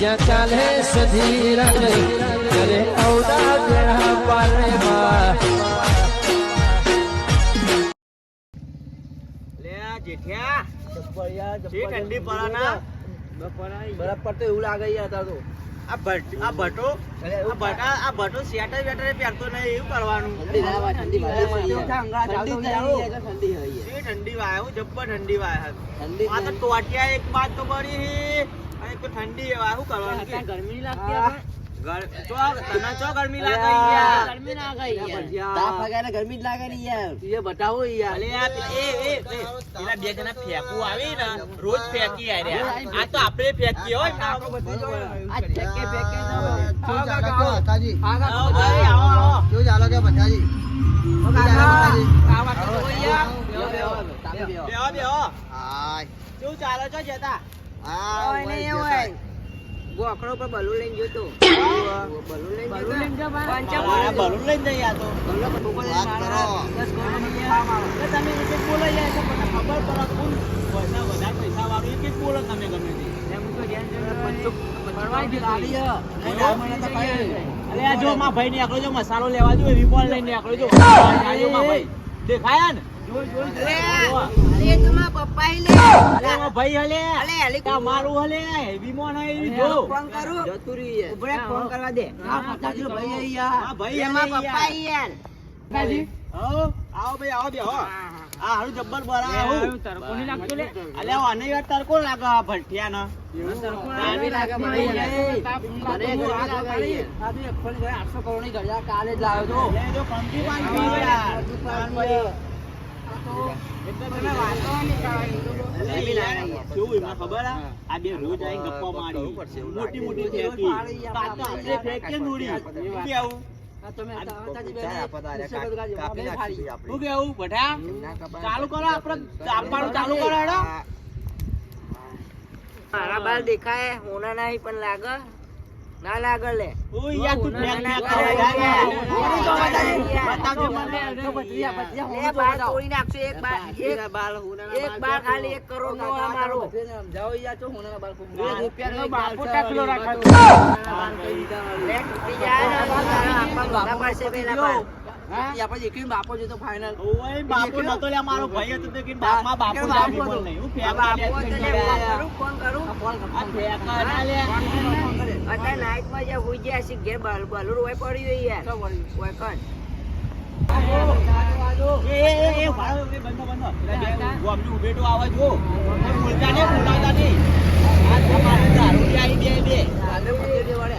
જ્યાં ચાલે સધીરજ ત્યારે અવડા બેડા પારે લે આ જેઠિયા. ચપ્પળ ઠંડી પડે ના બરફ પડતો એવું લાગે યાર તો. આ ભટ આ ભટો? આ ભટા આ ભટો સ્વેટર વેટર પહેરતો નહીં એવું કરવાનું. ઠંડી ઠંડી વાય? હું જબ્બર ઠંડી વાય આ તો ટોટિયા એક બાદ તો પડી તો ઠંડી વાય શું કરવાનું ગરમી લાગતી ગર ચો તને ચો ગરમી લાગે યાર? ગરમી ના ગઈ તાપ વગાડે ગરમી જ લાગે ને યાર. એ બતાવો યાર. અલે આ પે- એ એ એ, પેલા બે જણા ફેંકવું આવી ને રોજ ફેંકી આ તો આપડે ફેંકી હોય ને. આપણું બધું જ હોય. બલૂન આ તો. એટલે તમે એક એક બોલો યાર એટલે મને ખબર પડે કોણ પૈસા વધારે પૈસા વાળું. એક એક બોલો તમે ગમે તે. અરે આ જો માં ભાઈ ને આકડો જો મસાલો લેવા જો રિબોન લઈને આકડો જો. આ જો માં ભાઈ. દેખાયા ને? તું હે જો આ ભાઈ એમાં જબ્બર બરા લાગે આ ભઠિયા ના ગરમી લાગે મને યાર. મને ગરમી લાગે યાર. આ તો એક ફોન કરે, 800 કરોડની ઘડિયાળ કાલે જ લાવ્યો. કેવું એમાં ખબર આ? આ બે રોજ આવીને ગપ્પા મારી. મોટી મોટી ફેંકી. આપણે ફેંકીએ નોડી કેવું? આ તમે તાતાજી બેને ગુસ્સે કરો કાજે, આપણે ફાડી. શું કેવું બઢા ચાલુ કરો આપણે. ચાલુ કરો મારા બાલ દેખાય હોના નહીં પણ લાગે. ના આગળ લે ઓય યાર તું ના કરે મને. તો તોડી નાખશે એક બાર એક બાલ હોનાના એક ખાલી કરોડ નો અમારો સમજાવો યાર, હોનાના. બાપો રાખો. લે પેલા બાલ ઈ આપણે બાપો જોતો ફાઇનલ ઓય બાપો નતો લે મારો ભાઈ હતો તે કે બાપમાં બાપો બાપો હતો. નહીં હું ફેર બાપુ કરું ફોન કરું આ ફોન કર, ના લે અત્યારે નાઈટમાં જ્યાં હુઈ ગયા છે ઘેર બાલ બાલુર હોય પડ્યું હોય યાર ચો હોય કણ એ એ એ ભાડો એ બંધો બંધો ગોમનું ઉભેટું આવે જો બોલતા નહીં બોલાતા નહીં આ તમારે દારૂ આવી બે બે કાલે ભત્રીજા દે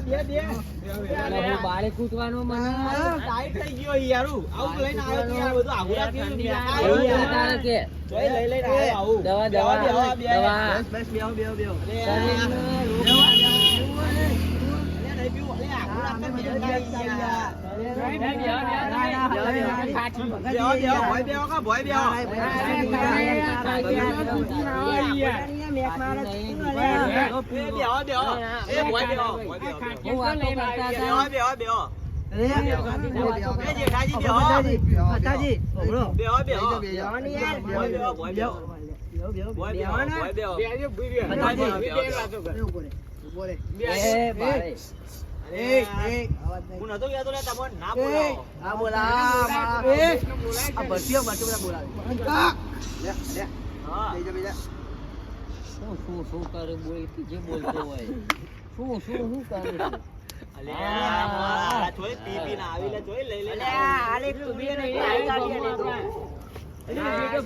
આ બે બે ટાઈટ થઈ ગયો યારું આવું લઈને આવ્યો બધું આઘું રાખીને એવું આવ્યો તારે કે? લઈ લઈને આવ્યો આવું દવા, બેહો, દવા, બે. દવા. બસ, બસ, બેહો, બેહો, બેહો. અરે આ- અરે નહીં પીવું. અરે આઘું રાખે બે યાર. બેહો, બેહો, ભોય બેહો ભોય બેહો. હું નતો કહેતો લે તમને ના બોલાવો. આ બોલાવ, આ- ભરતીઓ, ભરતીઓ બોલાવે. લે, લે, બેજા. શું શું શું કરે બોલ જે બોલતો હોય? શું શું શું કરે? જોઈ પી પી ને આવી લે જોઈ લઈ. તું બી નહીં, ગાડી તું. બેકા,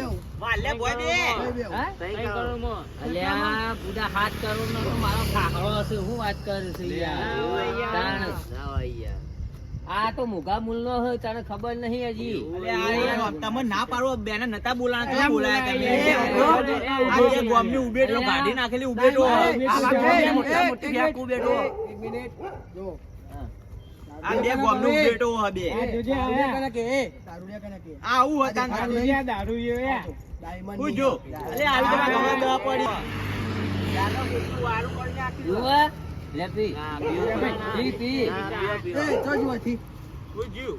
બેકા. કેટલા ને આવ્યો બેવ? વાલે બોય બે હા? અલ્યા, બુડા હાથ કરોડ નો તો મારો ખાખરો હશે. હું વાત કરું છું યાર? આ. તો મોઘા મૂલ નો હોય તને ખબર નહીં હજી? તમે ના પાડો બેને નતા બોલાણા કેમ બોલાયા તમે. એ, આ જે ગોમની ઉબેટો કાઢી નાખેલી ઉબેટો આ બે ગોમની ઉબેટો હ બે આ આવું હતા દારૂ હું જો અલે આવી તો ગમે દવા પડી યાનો કેટલું વારું કરી નાખ્યું. જુઓ? લે પી. પી, પી. હું જ્યું.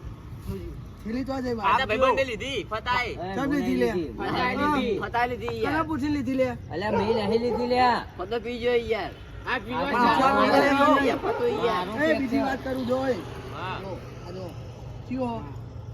આ આ તો ભાઈબંધે લીધી ફતાઈ એ, લીધી લે. લીધી. લીધી. ફતાઈ લીધી યાર. પૂછી લીધી લે અલ્યા મેં નહીં લીધી લ્યા પતો પીજો યાર આ પીવા મારું છે. પેક પતો યાર એ બીજી વાત કરું જો હા. આ જો. ચિયો.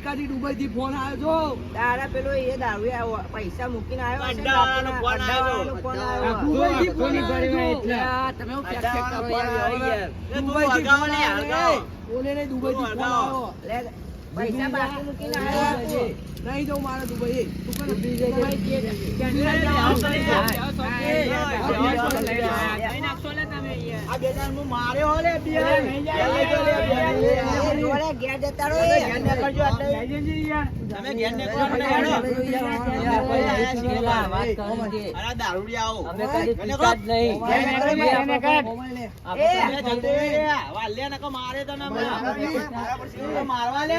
પડતી થી દુબઈ થી ફોન આવ્યો. તારા પેલો એ દારૂ પૈસા મૂકીને આવ્યો. દુબઈ ને ફોન આવ્યો. તમે પૈસા બાકી મૂકીને આવ્યો નહીં જવું મારે દુબઈ તમે. તમે મારે તો મારવા લે.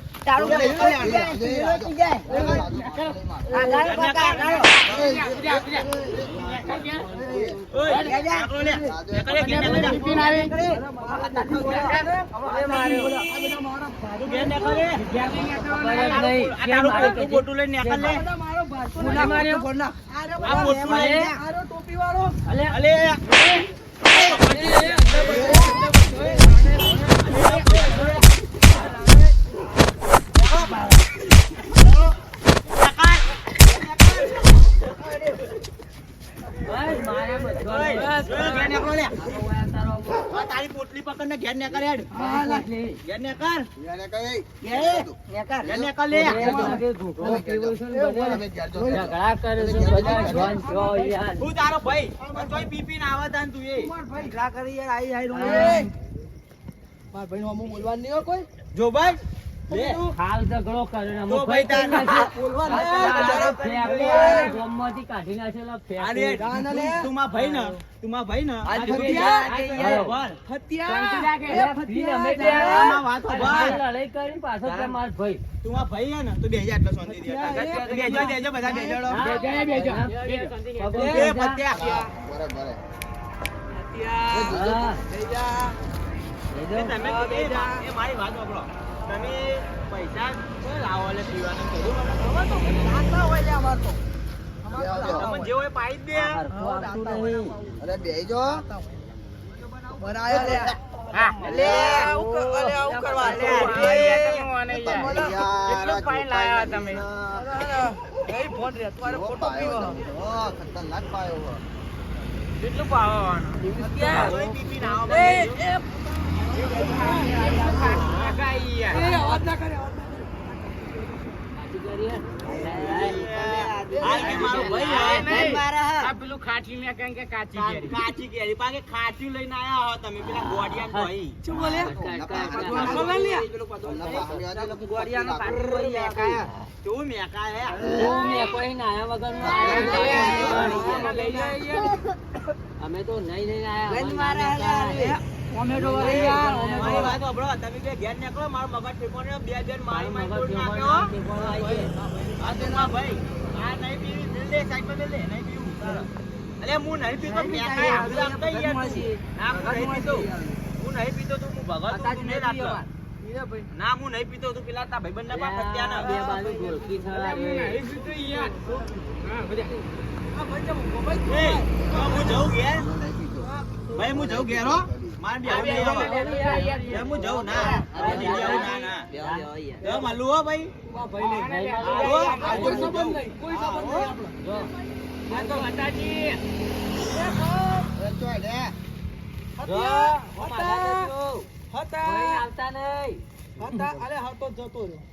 તારું બોટું લઈને નીકળ લે. મારો લઈને. આરો ટોપીવાળો. અલે. હેડ. હા, લા. લે. છું ને ઝઘડા કરે છે બધા જોન જો યાર હું તારો ભાઈ પણ તોય પી પીને આવે તાન તું એ ઢીકલા કરી યાર, આઈ આઈ. મારા ભાઈને હમું બોલવાનું નહીં હો કોઈ જો ભાઈ હાલ ઝઘડો કરે ને ભાઈ. ગોમમાંથી કાઢી નાખેલા અરે ફેફડા. ના, ના, લે. તું માં ભાઈ ને તું ભાઈ ને. લડાઈ કરીને પાછો માર ભાઈ. તું ભાઈ હે ને તું બેજા એટલે શાંતિથી બેજો બેજો બધા બેજો લો. હા, એ બેજા. ફતિયા. હા. બેજા. એ તમે એ એ મારી વાત સાંભળો તમે પૈસા કોઈ લાવો એટલે પીવાનું કરું હવે તો નાતા હોય લે અમાર તો. અમાર તો નાતા તમે જે હોય પાઈ જ દે હરખું આવતું નહીં. બનાયા લે. હા. લે, આવું કર- આવું કરવા. લે, તો મને- કેટલું પાઈ લાયા તમે. એ ફોન રે, ફોટો પીવો. ના કાચી કેરી પાકે લઈને આયા. હો તમે પેલા ગોડિયા ભાઈ શું મેકા હે વગર અમે તો નહીં નહીં આયા. ભાઈ ના હાલે. વાળી યાર ટોમેટો વાત સાંભળો, તમે બે ઘેર નીકળો, મારો મગજ ઠેકોને બે બેન મારી મારી તોડી નાખ્યો. આ તો ના ભાઈ, આ નહીં પીવી, દિલ દે, સાઈડમાં દિલ દે, નહીં પીવું. અલે, હું નહીં પીતો, મેં કાંઈ આમ તો યાર તું. ના, હું નહીં પીતો. હું નહીં પીતો, તું હું ભગત તું નહીં લાગતો. ના, હું નહીં પીતો, તું પેલા તારા ભાઈબંધના પાસે સત્યાના. બે બાજુ તો હું જઉં ઘેર. ભાઈ, હું જઉં ઘેર, હો. મારે બે આવી આવો. હું જઉં, ના. અરે, નહીં જવું, ના, ના. જો, મળું હો, ભાઈ. આવો, આવો, હું જઉં. જો. આ તો માતાજી. જો, હું માતાજી છું. કોઈ આવતા નહીં. અલે આ બે દારૂ આયા તે આયા ઓળી નાખ્યું. તો લાવો હો. હવે આયા ઓળી નાખ્યું આપણે યાર. આવું કર્યું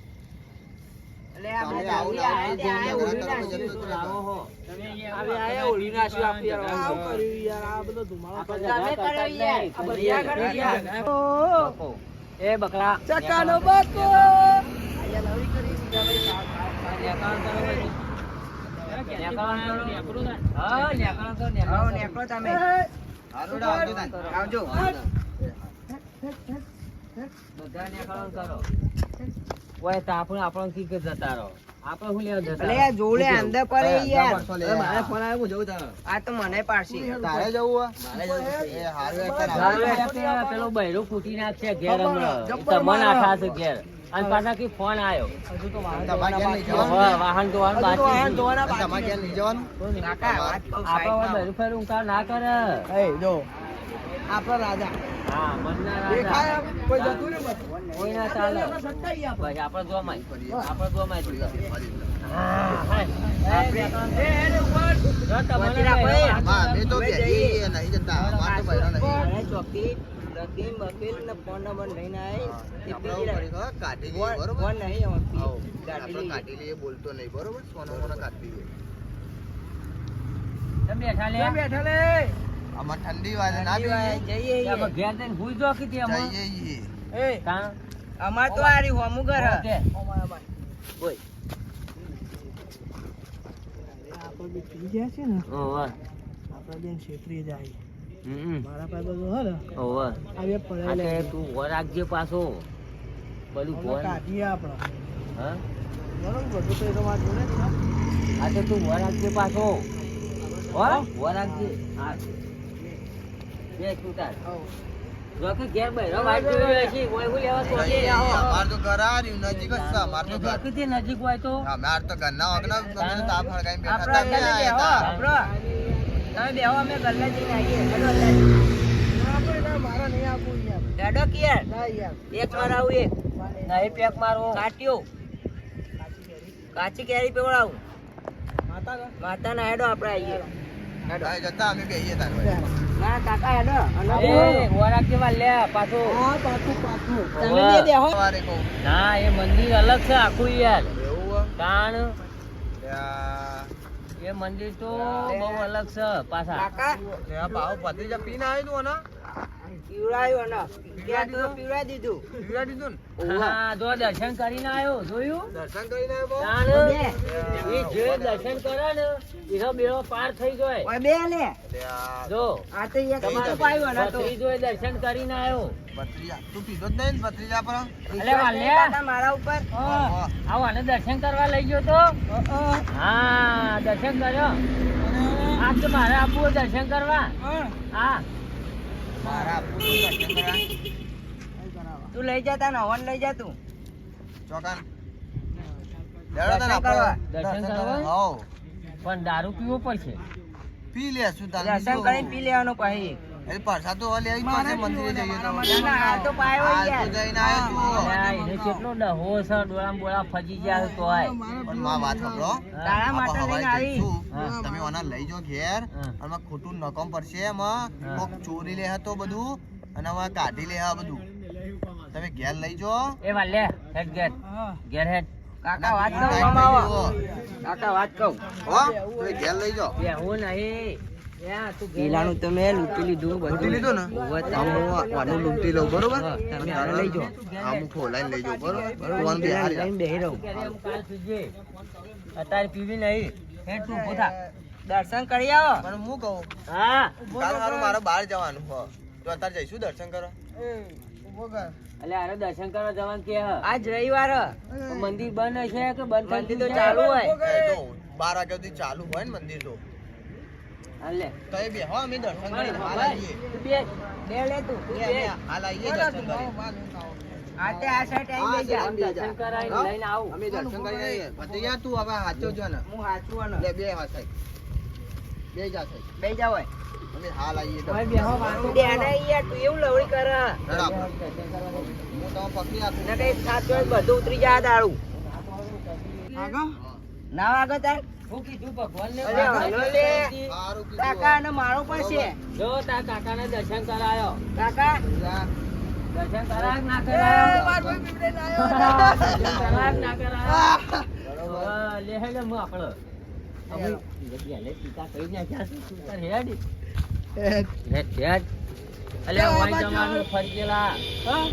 એ બકરા. ચકાનો બાકો. નેકળો બધા નેકાણ કરો. ઓય તો આપણે આપણો કી કે જતા રહો. આપણે હું લેવા જતા અલે જોડે અંદર પડે યાર. મારે ફોન આવ્યો હું જઉં તારે. આ તો મને પાડશે. મારે જવું દારૂ એટલે પેલો બૈરો ફૂટી નાખશે ઘેર હમણાં. તમને આઠા છે ઘેર. અને પાછા કે ફોન આવ્યો. હજુ તો વાહન ધોવાના વાહન ધોવાનું બાકી વાહન છે. ધોવાના બાકી છે. કાકા આપણે. બૈરું ફેરું ઊંકાર ના કરે. એ જો. આપણો રાજા. હા મનના રાજા. દેખાય? કોઈ જતું ને બસ કોઈ ના ચાલે. આપણે. આપણે. બોલતો નહીં બરોબર? સોનો મોનો કાઢી દઈએ તમે બેઠા લે. બેઠા લે. આમાં ઠંડી વાત ના જઈએ. ઘેર જઈને ભૂઈ જો કીધી જઈએ. એ કાં? અમાર તો આરી હોમું ઘર ઓકે. અમારા ભાઈ ઓય. આપણે પી ગયા છે ને ઓવે. આપણે બેન છેતરી જાય મારા પાસે બધું હે ને ઓવે. આ બે આ પડેલા તે છે. તું ઊભો રાખજે પાછો બધું અમે કાઢીએ આપણે હા બરોબર બધું તો એ તો મારા જોડે જ છે. આ તો તું ઊભો રાખજે પાછો હો ઊભો રાખજે હા બે તું તાર. જો ઘેર બૈરો વાટ જોઈ છે ઓય હું લેવા સોટી જાઓ અમાર તો ઘર આ રહ્યું નજીક જ છે અમાર તો ઘર. જો નજીક હોય તો? અમાર તો ઘરના વગરના તમે તાપ હળગાઈને બેઠા હતા, અમે આયા હતા. આપણો. તમે બેહો અમે ગલ્લે જઈને આવીએ. હેડો અંદર. ના આપણે ના, મારા નહીં આપવું યાર હેડો કે ના યાર એક વાર એક. નહીં પેક મારો. કાટ્યો. કાચી કેરી પીવડાવું. માતા? માતાના હેડો આપણે આવીએ. જતા અમે બેહીએ તાર ના કાકા હેડો. અને એ ઊભો લે પાછો. હા પાકું પાકું તમે બે બેહો. ના એ મંદિર અલગ છે આખું યાર. એવું કાણ એ મંદિર તો બહુ અલગ છે પાછા. કાકા. ભાવ ભત્રીજા પીને આવ્યું તું ને? પીવડાયું અને ત્યાં તો પીવડાવી દીધું. પીવડા દીધું ને? હા જો દર્શન કરીને આવ્યો જોયું? દર્શન કરીને આવ્યો એ જે દર્શન કરે ને એનો બેડો પાર થઈ જાય બે લે? જો આ તો એક તમારું પાયો ને તો. ભત્રીજો દર્શન કરીને આવ્યો ભત્રીજા. તું પીધો જ નહીં ને ભત્રીજા પર? અલે વાલે મારા ઉપર. આવો આને દર્શન કરવા લઈ ગયો તો. હા દર્શન કર્યો. આજ તો મારે આપવું દર્શન કરવા. હા. તું લઈ જતા તાન હવન લઈ જા તું. ચોકાન. પણ દારૂ પીવો પડશે. પી લે શું દર્શન કરીને પી લેવાનું પછી. એ પરસા તો ઓલે આવી પાસે મંદિરે જઈએ તો. આ તો પાયો યાર આ તો જઈને આયો છું કેટલો ડહો છે ડોળા બોળા ફજી જાય આય પણ માં વાત સાંભળો. તારા માટે લઈને આવી. તમે ઓના લઈ જો ઘેર. અને માં ખોટું નકમ પડશે એમાં. કોક ચોરી લે તો બધું. અને હવે કાઢી લે હા બધું. તમે ઘેર લઈ જાઓ. એ વાલે હેડ ઘેર. ઘેર હેડ. કાકા વાત કહું કાકા વાત કહું. હો તમે ઘેર લઈ જો બે હું નહીં. તું પેલાનું તમે લૂંટી લીધું લૂંટી લીધું ને. આમ હું આનું લૂંટી લઉં બરોબર? હા, તમે આને લઈ જો. આમ હું લઈ જાઉં બરોબર? ફોન બી હારી લઈને બેહી રહું. અત્યારે પીવી નહીં. હેડ તું પોતા દર્શન કરી આવો. પણ હું કહું? હા. કાલ હારું મારે બહાર જવાનું હો તો અત્યારે જઈશું દર્શન કરવા? એટલે આરે દર્શન કરવા જવાનું કે આજ રવિવાર. મંદિર બંધ હશે કે બંધ મંદિર તો ચાલુ હોય. બાર વાગ્યા સુધી ચાલુ હોય ને મંદિર તો. હાલે. તો એ બે હા અમે દર્શન હાલ ભાઈ, તું બે. બે લે તું. એ હાલ આવીએ દર્શન કરી. આ આ સાઈડ આવીને બેસી આમ દર્શન કરાવીને લઈને આવું. અમે દર્શન કરીને આવીએ. પછી યાર તું હવે હાચો જો ને? હું હાચવાનો. લે બે હાથ થાય બે જા થાય બેસી જા હોય. અમે હાલ આવીએ ભાઈ, દર્શન બેહો વાતો. તું ધ્યાન યાર, તું એવું લવડી કરે. હું તમે પકડી આપું. ને કઈ સાચું બધું ઉતરી જાય દારૂ. ના આગળ તાર? ભગવાનને કાકા મારો દર્શન કરાયો. કાકા. દર્શન ના કરાયો? ના કરાયો? લે હેડે હું આપણો હવે લે ટીકા કરી નાખ્યા છે. તું તાર હેડ. હેડ. હેડ. અલ્યા વાય જવાનું હા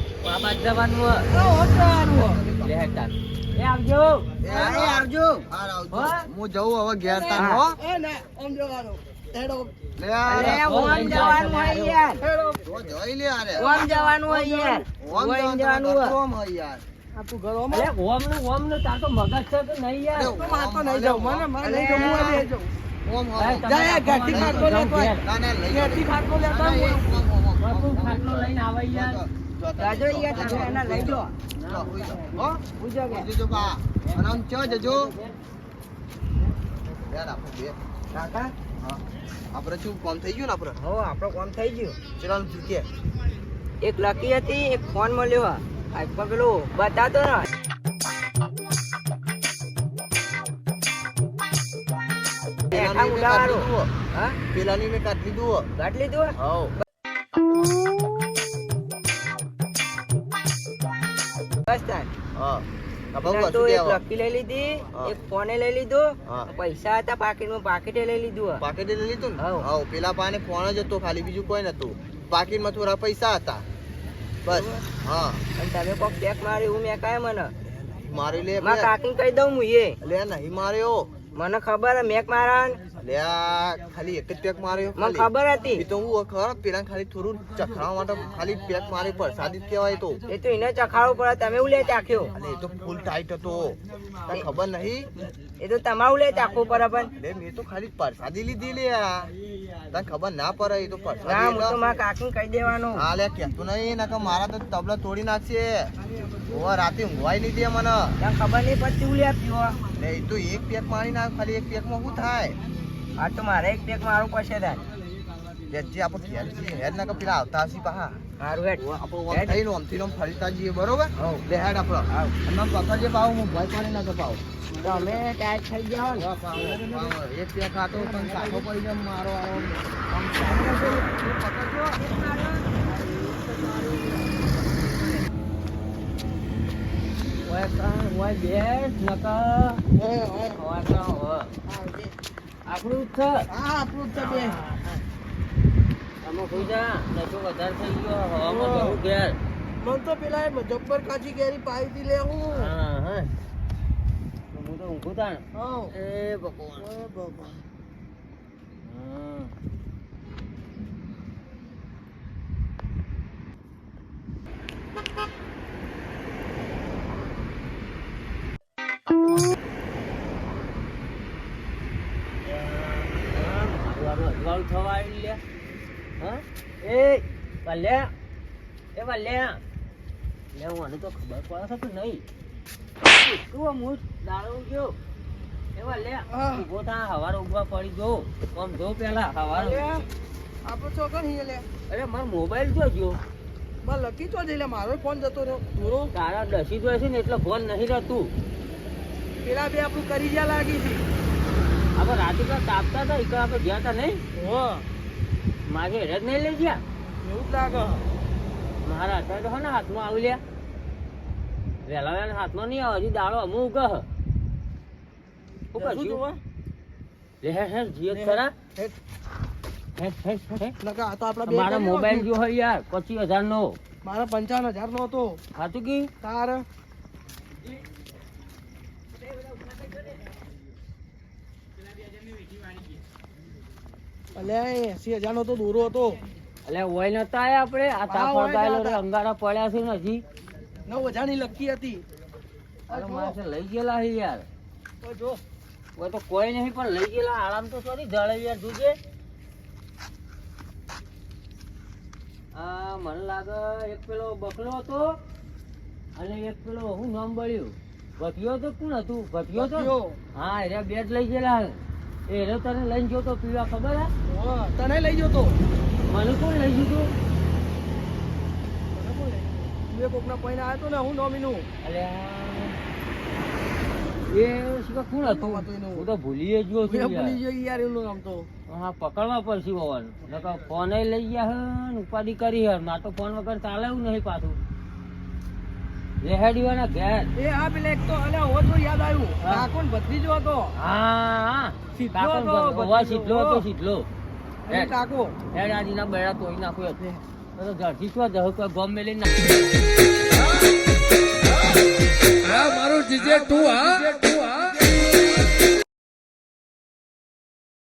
હો. હેડ એ આવજો આવજો. હા? હું જઉં હવે ઘેર તાર હો ઓમ જવાનું જવાનું જવાનું જવાનું આય. ના, એ ઓમ. તું ખાટલો લઈને આવે યાર જાજો યાર તમે એના લઈ જો જો, હુઈ જાઓ. હો? પૂછો કે હુઈ બા. અને આમ ચો જજો. યાર, આપણે બે. કાકા આપણે શું કોમ થઈ ગયું ને આપણે હો આપણો કામ થઈ ગયું ચલો એક લકી હતી એક ફોન મળ્યો આ પેલું બતાતો ને પેલાની મેં કાઢ લીધું હા પેલાની મેં કાઢી લીધું. કાઢ લીધું હે? હા. તો એક લકી લઈ લીધી એક ફોને લઈ લીધો પૈસા હતા પાકીટમાં પાકીટે લઈ લીધું હે. પાકીટે લઈ લીધું ને? હાઉ. હાઉ. પેલા પાને ફોન જ હતો ખાલી બીજું કોઈ નતું. પાકીટમાં થોડા પૈસા હતા. બસ હા. અને તમે કોક ચેક માર્યું એવું મેં કાંઈ મને? મારી લે મારા કાકીને કહી દઉં હું એ. લે નહીં માર્યો. મને ખબર હે મેક મારા લે ખાલી એક જ પેક માર્યો. મને ખબર હતી. એ તો હું ખબર પેલા ખાલી થોડું ચખરાવા માટે ખાલી પેક મારી પ્રસાદી કહેવાય તો. એ તો એને ચખાડવું પડે તમે ઉલે ચાખ્યો અને એ તો ફૂલ ટાઈટ હતો. તને ખબર નહીં? એ તો તમારું લે ચાખવું પડે પણ લે મેં તો ખાલી પ્રસાદી લીધી લે તને ખબર ના પડે એ તો ના પ્રસાદી હું તો મારા કાકી કહી દેવાનું. હા લે કહેતો નહીં નકર મારા તો તબલા તોડી નાખશે. ઓવા રાતે ઊંઘવાય નહીં દે મને. તને ખબર નહીં પડતી પીવા લે એ તો એક પેક મારી નાખ ખાલી એક પેકમાં શું થાય? આ તો મારે એક પેક મારું પડશે તાર. લે આપો આપણે ઘેર છીએ હેડ ના પેલા આવતા હશી પાહા. સારું હેડ. આપો ઓમ થઈ થઈને ઓમથી ઓમ ફરીતા જઈએ બરોબર. લે હેડ આપણો. અને જે પાવ હું ભય પાણી ના કપાવ. તમે ટાઈટ થઈ જાઓ ને. એક બે ખાતો પણ સાખો પડી જાય મારો આવો. આમ પકડજો ઓય કા ઓય બેસ, નકા ઓય કાં, ઓય. આપણું જ છે. આમાં કોઈ જા, નશો વધારે થઈ ગયો, હવામાં જવું ઘેર. મન તો પેલા જબ્બર કાચી કેરી પાઈ લે હું હા, હા. હું તો ઊંઘું તાણ. હા એ ભગવાન. હા. વાલ્યા. એ વાલ્યા. લે. આને તો ખબર પડે છે કે નહીં. તું હું દાડો ગયો એવા લે. હા. ઊભો થા હવારે ઊભા પડી જો. આમ જો પેલા હવારે આપો ચોકન હી લે. અરે મારો મોબાઈલ જોજો બા લકી તો જઈ લે મારો ફોન જતો રહ્યો. પૂરો તારા દસી જો છે ને એટલે ફોન નહીં રહેતું. પેલા બે આપણું કરી જ્યાં લાગી હતી. આપણે રાતે તાપતા હતા એક આપણે ગયા હતા નહીં? હો. મારે હેડ નહીં લઈ ગયા? એવું જ લાગે. મારા અત્યારે તો હે ને હાથમાં આવી લ્યા. વહેલા વહેલા હાથમાં નહીં આવે હજી દાડો અમુક શું જોવા? લે હે હે જીએ ખરા. હે હે હે મારા મોબાઈલ જો હોય યાર પચીસ હજાર નો મારા પંચાવન હજાર નો હતો. સાચું કી? તાર. અલ્યા એસી હજાર નો તો દોરો હતો. એટલે ઓય નતા આયા આપણે. આ ઓય ગાયેલો. રે અંગારા પડ્યા છે ને હજી. નવ હજારની લકી હતી. અરે માણસે લઈ ગયેલા છે યાર. તો જો. ઓય તો કોઈ નહીં પણ લઈ ગયેલા. આરામ તો સોરી જળે યાર જોજે આ મને લાગે એક પેલો બકલો હતો અને એક પેલો હું નામ બળ્યું? ભટિયો તો કોણ હતું? ભટિયો તો હા એ બે જ લઈ ગયેલા એ તને લઈને ગયો તો પીવા ખબર હે તને લઈ ગયો તો. મને કોણ લઈ ગયું તું? કોકના પૈને આવ્યો તો ને હું નોમીનું એ શું કોણ હતું? હતું હું તો ભૂલી ગયો છું ભૂલી ગયો યાર એનું નામ તો. હા પકડવા પડશે ભવન નકર ફોન લઈ ગયા હે ને ઉપાધિ કરી હે. ના તો ફોન વગર ચાલે એવું નહીં પાછું. લેહાડીવાના ઘેર. એ હા પેલા એક તો અલ્યા હવે તો યાદ આવ્યું. હા. કાકો ને ભત્રીજો હતો. હા હા. સીધલો હતો. સીધલો હતો સીધલો એ કાકો. આજીના બેડા તોડી નાખ્યો હતો તો જડથી શું જહ કોઈ ગમ મેલી નાખ આ મારું જીજે તું હા.